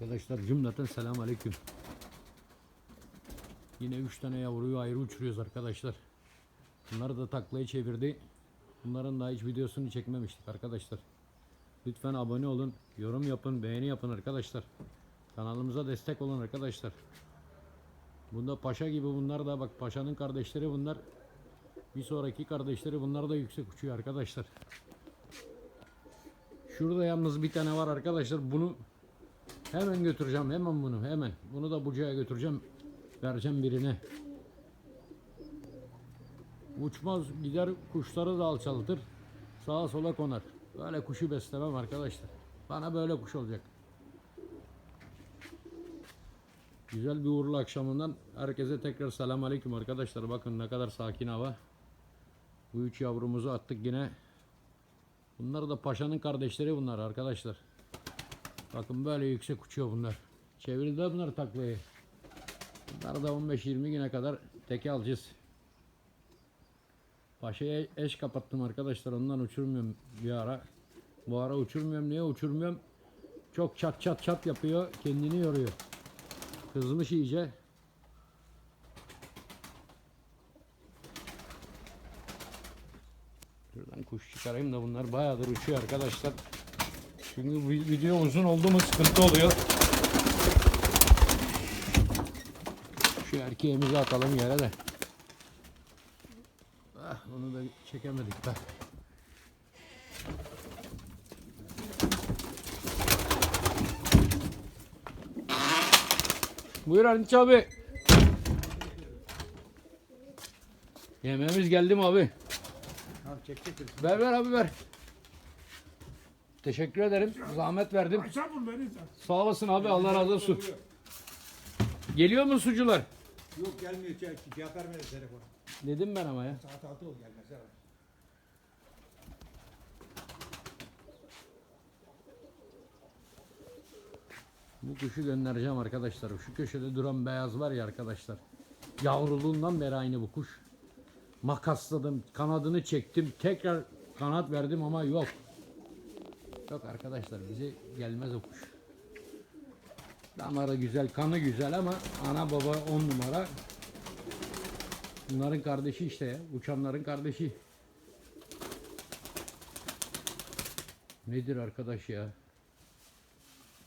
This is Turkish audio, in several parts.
Arkadaşlar cümleten selam aleyküm. Yine 3 tane yavruyu ayrı uçuruyoruz arkadaşlar. Bunları da taklaya çevirdi. Bunların daha hiç videosunu çekmemiştik arkadaşlar. Lütfen abone olun, yorum yapın, beğeni yapın arkadaşlar. Kanalımıza destek olun arkadaşlar. Bunda paşa gibi bunlar da bak paşanın kardeşleri bunlar. Bir sonraki kardeşleri bunlar da yüksek uçuyor arkadaşlar. Şurada yalnız bir tane var arkadaşlar. Bunu hemen götüreceğim. Hemen bunu hemen. Bunu da bucaya götüreceğim. Vereceğim birine. Uçmaz gider kuşları da alçaltır. Sağa sola konar. Böyle kuşu beslemem arkadaşlar. Bana böyle kuş olacak. Güzel bir uğurlu akşamından herkese tekrar selam aleyküm arkadaşlar. Bakın ne kadar sakin hava. Bu üç yavrumuzu attık yine. Bunlar da paşanın kardeşleri bunlar arkadaşlar. Bakın böyle yüksek uçuyor bunlar. Çevirdi bunlar taklayı. Bunlar da 15-20 güne kadar teke alacağız. Paşa'ya eş kapattım arkadaşlar. Ondan uçurmuyorum bir ara. Bu ara uçurmuyorum. Niye uçurmuyorum? Çok çat çat çat yapıyor. Kendini yoruyor. Kızmış iyice. Şuradan kuş çıkarayım da bunlar bayağıdır uçuyor arkadaşlar. Çünkü bu video uzun oldu mu sıkıntı oluyor. Şu erkeğimizi atalım yere de. Ah, onu da çekemedik be. Buyur Arınç abi. Yemeğimiz geldi mi abi? Tamam çek çek. Ver ver abi ver. Teşekkür ederim. Zahmet verdim. Beni sen. Sağ olasın abi. Allah razı olsun. Geliyor mu sucular? Yok gelmiyor çek. Cevap vermedi telefon. Dedim ben ama ya. Saat altı ol gelmez. Evet. Bu kuşu göndereceğim arkadaşlar. Şu köşede duran beyaz var ya arkadaşlar. Yavruluğundan beri aynı bu kuş. Makasladım, kanadını çektim, tekrar kanat verdim ama yok. Yok arkadaşlar bize gelmez o kuş. Damarı güzel, kanı güzel ama ana baba on numara. Bunların kardeşi işte ya. Uçanların kardeşi. Nedir arkadaş ya?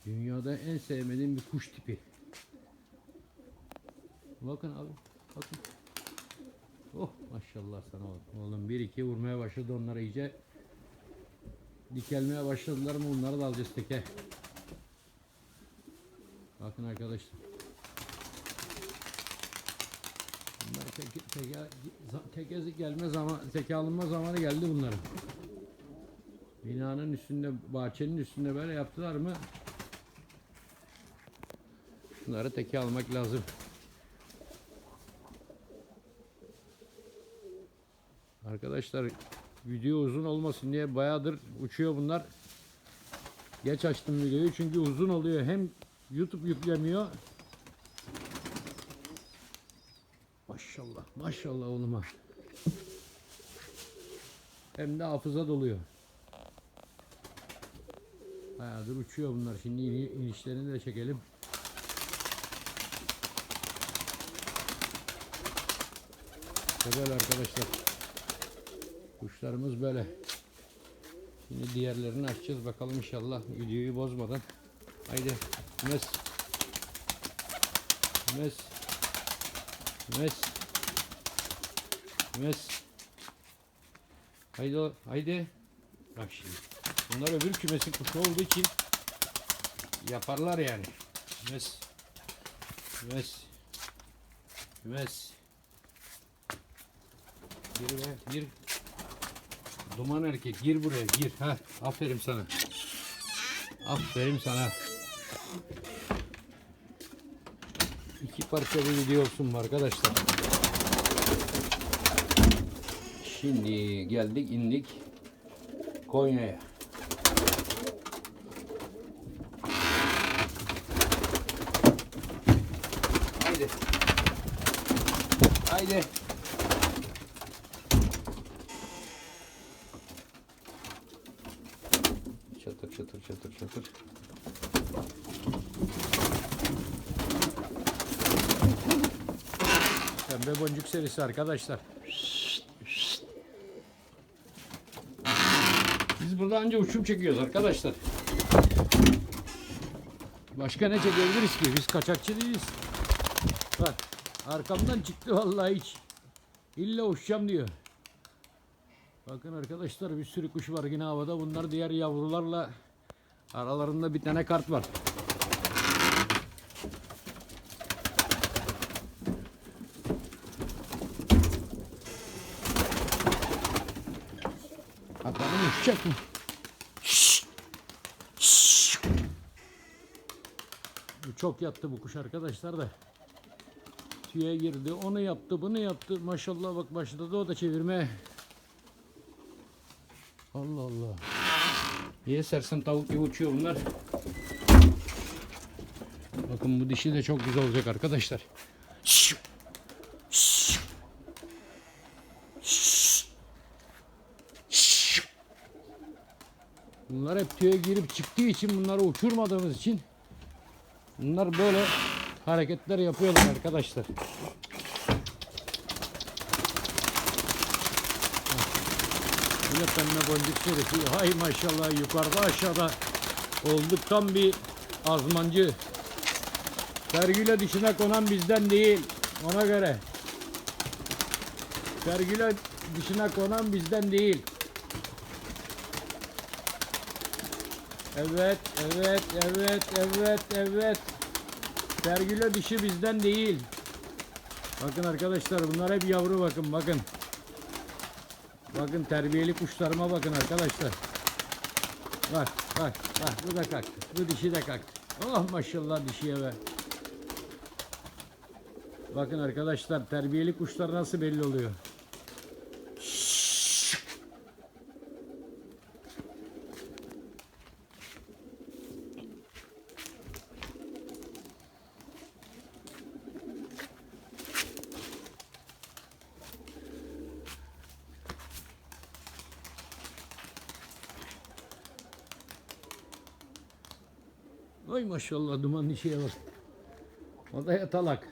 Dünyada en sevmediğim bir kuş tipi. Bakın abi. Bakın. Oh maşallah sana oğlum. Oğlum bir iki vurmaya başladı onlara iyice. Dikelmeye başladılar mı onları da alacağız teke. Bakın arkadaşlar. Bunlar teke, teke, teke gelme zaman, teke alınma zamanı geldi bunların. Binanın üstünde, bahçenin üstünde böyle yaptılar mı Bunları teke almak lazım. Arkadaşlar video uzun olmasın diye bayağıdır uçuyor bunlar. Geç açtım videoyu çünkü uzun oluyor. Hem YouTube yüklemiyor. Maşallah maşallah oğluma. Hem de hafıza doluyor. Bayağıdır uçuyor bunlar. Şimdi ini- inişlerini de çekelim. Böyle arkadaşlar. Kuşlarımız böyle. Şimdi diğerlerini açacağız bakalım inşallah videoyu bozmadan. Haydi mes. Mes. Mes. Mes. Haydi haydi. Bak şimdi. Bunlar öbür kümesin kuşu olduğu için yaparlar yani. Mes. Mes. Mes. Gir be, gir. Duman erkek, gir buraya, gir. Ha, aferin sana. Aferin sana. İki parça bir video olsun mu arkadaşlar? Şimdi geldik, indik Konya'ya. Haydi. Haydi. çatır çatır çatır. Pembe boncuk serisi arkadaşlar. Biz burada anca uçum çekiyoruz arkadaşlar. Başka ne çekebiliriz ki? Biz kaçakçı değiliz. Bak arkamdan çıktı vallahi hiç. İlla uçacağım diyor. Bakın arkadaşlar bir sürü kuş var yine havada. Bunlar diğer yavrularla aralarında bir tane kart var. Bakalım uçacak mı? Bu çok yattı bu kuş arkadaşlar da. Tüye girdi. Onu yaptı, bunu yaptı. Maşallah bak başladı o da çevirmeye. Allah Allah. Niye sersem tavuk gibi uçuyor bunlar. Bakın bu dişi de çok güzel olacak arkadaşlar. Bunlar hep tüye girip çıktığı için bunları uçurmadığımız için bunlar böyle hareketler yapıyorlar arkadaşlar. Yine pembe boncuk serisi. Hay maşallah yukarıda aşağıda olduk tam bir azmancı. Sergüle dişine konan bizden değil. Ona göre. Sergüle dişine konan bizden değil. Evet, evet, evet, evet, evet. Sergüle dişi bizden değil. Bakın arkadaşlar bunlar hep yavru bakın bakın. Bakın terbiyeli kuşlarıma bakın arkadaşlar. Bak bak bak bu da kalktı. Bu dişi de kalktı. Oh maşallah dişiye be. Bakın arkadaşlar terbiyeli kuşlar nasıl belli oluyor. Ay maşallah duman dişiye bak. O da yatalak.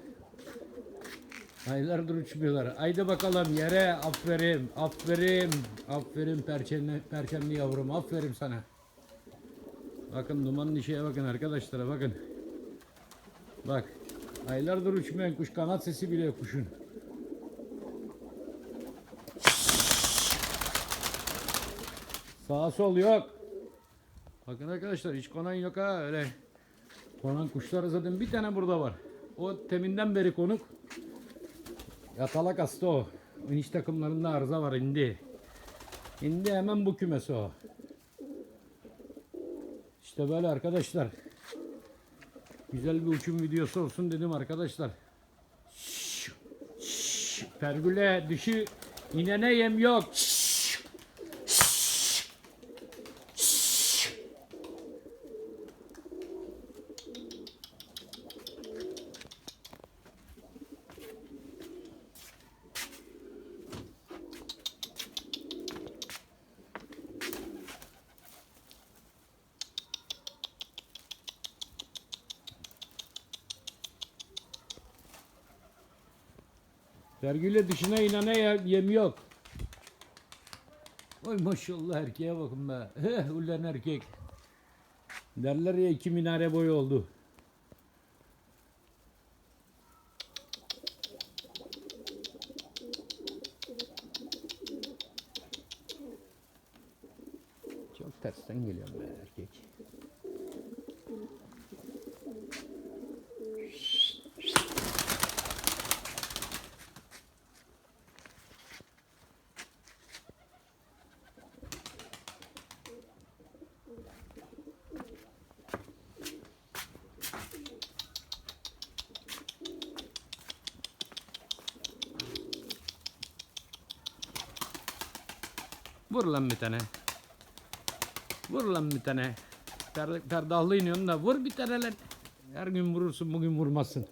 Aylardır uçmuyorlar. Haydi bakalım yere aferin, aferin, aferin perçemli, perçemli yavrum, aferin sana. Bakın duman dişiye bakın arkadaşlara bakın. Bak, aylardır uçmayan kuş kanat sesi bile yok kuşun. Sağ sol yok. Bakın arkadaşlar hiç konan yok ha öyle. Konan kuşlar zaten bir tane burada var. O teminden beri konuk. Yatalak hasta o. İniş takımlarında arıza var indi. İndi hemen bu kümesi o. İşte böyle arkadaşlar. Güzel bir uçum videosu olsun dedim arkadaşlar. Şşş, şşş, Pergüle dişi inene yem yok. Şşş, Vergüyle dışına inana ye- yem yok. Oy maşallah erkeğe bakın be. Heh ulan erkek. Derler ya iki minare boyu oldu. Çok tersten geliyor be erkek. Vur lan bir tane. Vur lan bir tane. Per, perdahlı iniyorsun da vur bir tane lan. Her gün vurursun bugün vurmazsın.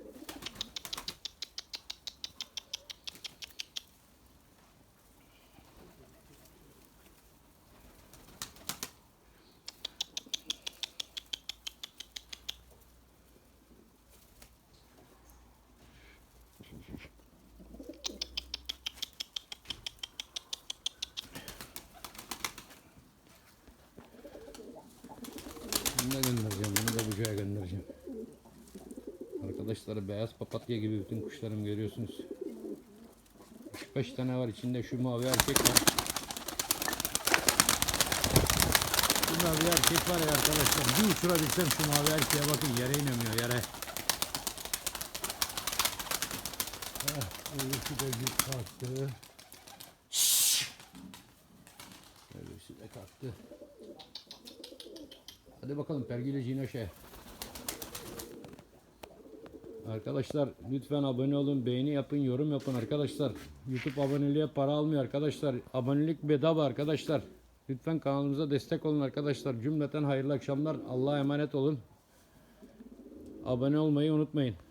Arkadaşlar beyaz papatya gibi bütün kuşlarım görüyorsunuz. 3-5 tane var içinde şu mavi erkek var. Şu mavi erkek var ya arkadaşlar. Bir uçurabilsem şu mavi erkeğe bakın yere inemiyor yere. Öbürsü de bir kalktı. Öbürsü de kalktı. Hadi bakalım pergili Cinoşe. Arkadaşlar lütfen abone olun, beğeni yapın, yorum yapın arkadaşlar. YouTube aboneliğe para almıyor arkadaşlar. Abonelik bedava arkadaşlar. Lütfen kanalımıza destek olun arkadaşlar. Cümleten hayırlı akşamlar. Allah'a emanet olun. Abone olmayı unutmayın.